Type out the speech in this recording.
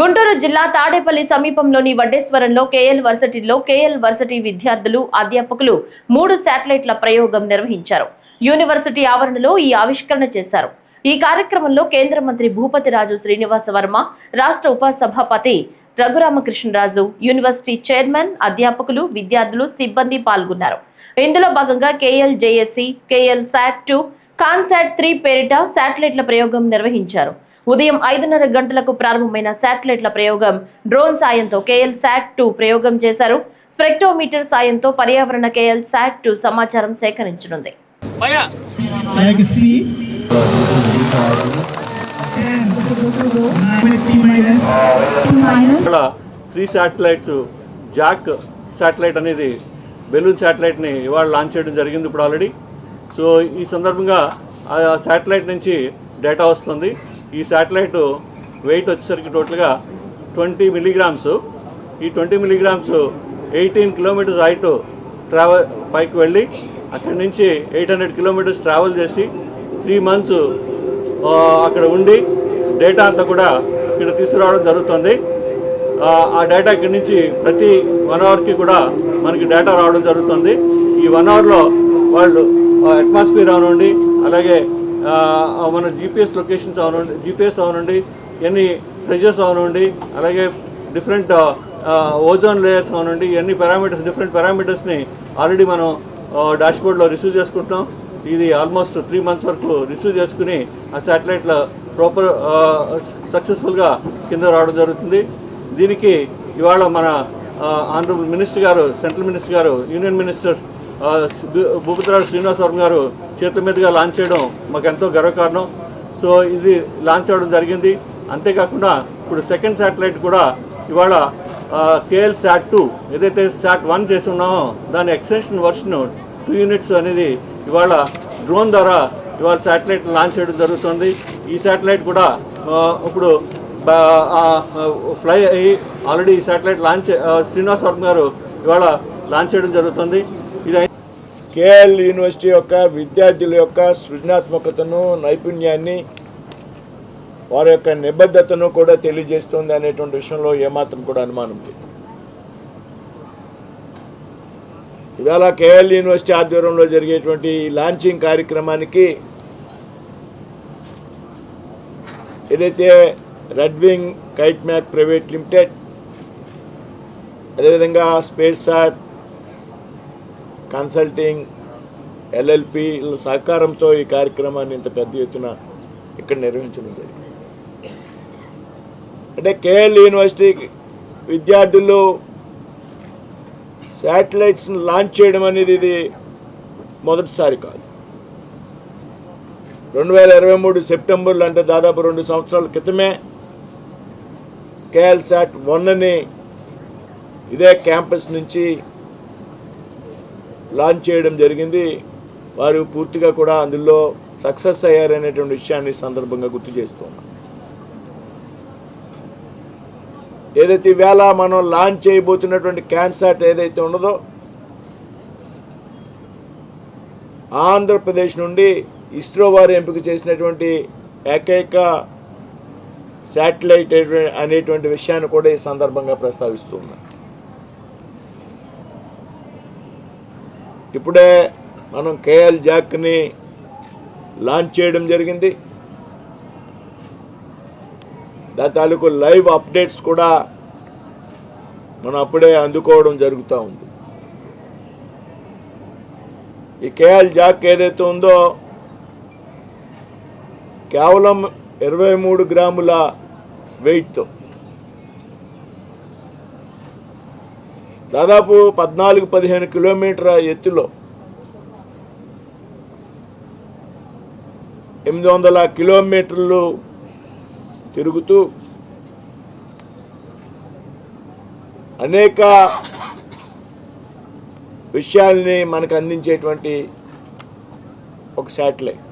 గుంటూరు జిల్లా తాడేపల్లి సమీపంలోని వడ్డేశ్వరంలో కేఎల్ వర్సిటీలో కేఎల్ వర్సిటీ విద్యార్థులు అధ్యాపకులు మూడు శాటిలైట్ల ప్రయోగం నిర్వహించారు. యూనివర్సిటీ ఆవరణలో ఈ ఆవిష్కరణ చేశారు. ఈ కార్యక్రమంలో కేంద్ర మంత్రి భూపతిరాజు శ్రీనివాస వర్మ రాష్ట్ర ఉపసభాపతి రఘురామకృష్ణరాజు యూనివర్సిటీ చైర్మన్ అధ్యాపకులు విద్యార్థులు సిబ్బంది పాల్గొన్నారు. ఇందులో భాగంగా KL JSC KL Sat two ConSat three పేరిట శాటిలైట్ల ప్రయోగం నిర్వహించారు. ఉదయం ఐదున్నర గంటలకు ప్రారంభమైన శాటిలైట్ల ప్రయోగం డ్రోన్ సాయంతో కేఎల్ శాట్ టూ ప్రయోగం చేశారు. స్పెక్టోమీటర్ సాయంతో పర్యావరణ కేఎల్ శాట్ టూ సమాచారం సేకరించనుంది. త్రీ శాటిలైట్స్ జాక్ శాటిలైట్ అనేది బెలూన్ శాటిలైట్ని ఇవాళ లాంచ్ చేయడం జరిగింది ఇప్పుడు ఆల్రెడీ. సో ఈ సందర్భంగా ఆ శాటిలైట్ నుంచి డేటా వస్తుంది. ఈ శాటిలైట్ వెయిట్ వచ్చేసరికి టోటల్గా ట్వంటీ మిలీగ్రామ్స్ ఈ twenty milligrams eighteen kilometres height travel పైకి వెళ్ళి అక్కడి నుంచి ఎయిట్ హండ్రెడ్ కిలోమీటర్స్ ట్రావెల్ చేసి త్రీ మంత్స్ అక్కడ ఉండి డేటా అంతా కూడా ఇక్కడ తీసుకురావడం జరుగుతుంది. ఆ, డేటా ఇక్కడి నుంచి ప్రతి వన్ అవర్కి కూడా మనకి డేటా రావడం జరుగుతుంది. ఈ వన్ అవర్లో వాళ్ళు అట్మాస్ఫియర్ అవనండి అలాగే మన జీపీఎస్ లొకేషన్స్ అవనండి జీపీఎస్ అవనండి ఎన్ని ప్రెజర్స్ అవనండి అలాగే డిఫరెంట్ ఓజోన్ లేయర్స్ అవనండి ఎన్ని పారామీటర్స్ డిఫరెంట్ పారామీటర్స్ని ఆల్రెడీ మనం డాష్బోర్డ్లో రిసీవ్ చేసుకుంటున్నాం. ఇది ఆల్మోస్ట్ త్రీ మంత్స్ వరకు రిసీవ్ చేసుకుని ఆ శాటిలైట్లో ప్రాపర్ సక్సెస్ఫుల్గా కింద రావడం జరుగుతుంది. దీనికి ఇవాళ మన ఆనరబుల్ మినిస్టర్ గారు సెంట్రల్ మినిస్టర్ గారు యూనియన్ మినిస్టర్ భూపతిరాజు శ్రీనివాస వర్మ గారు చేతుల మీదుగా లాంచ్ చేయడం మాకు ఎంతో గర్వకారణం. సో ఇది లాంచ్ అవ్వడం జరిగింది. అంతేకాకుండా ఇప్పుడు సెకండ్ శాటిలైట్ కూడా ఇవాళ కేఎల్ శాట్ టూ ఏదైతే శాట్ వన్ చేసి ఉన్నామో దాని ఎక్స్టెన్షన్ వర్షన్ టూ యూనిట్స్ అనేది ఇవాళ డ్రోన్ ద్వారా ఇవాళ శాటిలైట్ లాంచ్ చేయడం జరుగుతుంది. ఈ శాటిలైట్ కూడా ఇప్పుడు ఫ్లై అయ్యి ఆల్రెడీ ఈ శాటిలైట్ లాంచ్ శ్రీనివాస శ్రీనివాస్ వర్మ గారు ఇవాళ లాంచ్ చేయడం జరుగుతుంది. కేఎల్ యూనివర్సిటీ యొక్క విద్యార్థుల యొక్క సృజనాత్మకతను నైపుణ్యాన్ని వారి యొక్క నిబద్ధతను కూడా తెలియజేస్తుంది అనేటువంటి విషయంలో ఏమాత్రం కూడా అనుమానం లేదు. ఇవాళ కేఎల్ యూనివర్సిటీ ఆధ్వర్యంలో జరిగేటువంటి లాంచింగ్ కార్యక్రమానికి ఏదైతే Redwing Kite Mac private limited అదేవిధంగా స్పేస్ సాట్ కన్సల్టింగ్ ఎల్ఎల్పి సహకారంతో ఈ కార్యక్రమాన్ని ఇంత పెద్ద ఎత్తున ఇక్కడ నిర్వహించడం జరిగింది. అంటే కేఎల్ యూనివర్సిటీ విద్యార్థులు శాటిలైట్స్ని లాంచ్ చేయడం అనేది ఇది మొదటిసారి కాదు. రెండు వేల ఇరవై మూడు సెప్టెంబర్లో అంటే దాదాపు రెండు సంవత్సరాల క్రితమే కేఎల్ శాట్ వన్ని ఇదే క్యాంపస్ నుంచి లాంచ్ చేయడం జరిగింది. వారు పూర్తిగా కూడా అందులో సక్సెస్ అయ్యారనేటువంటి విషయాన్ని సందర్భంగా గుర్తు చేస్తున్నాం. ఏదైతే వేళ మనం లాంచ్ చేయబోతున్నటువంటి క్యాన్సాట్ ఏదైతే ఉన్నదో ఆంధ్రప్రదేశ్ నుండి ఇస్రో వారు ఎంపిక చేసినటువంటి ఏకైక శాటిలైట్ అనేటువంటి విషయాన్ని కూడా ఈ సందర్భంగా ప్రస్తావిస్తున్నాం. ఇప్పుడే మనం కేఎల్ జాక్ని లాంచ్ చేయడం జరిగింది. దాని తాలూకు లైవ్ అప్డేట్స్ కూడా మనం అప్పుడే అందుకోవడం జరుగుతూ ఉంది. ఈ కేఎల్ జాక్ ఏదైతే ఉందో కేవలం ఇరవై మూడు గ్రాముల వెయిట్తో దాదాపు పద్నాలుగు పదిహేను కిలోమీటర్ల ఎత్తులో ఎనిమిది వందల కిలోమీటర్లు తిరుగుతూ అనేక విషయాల్ని మనకు అందించేటువంటి ఒక శాటిలైట్.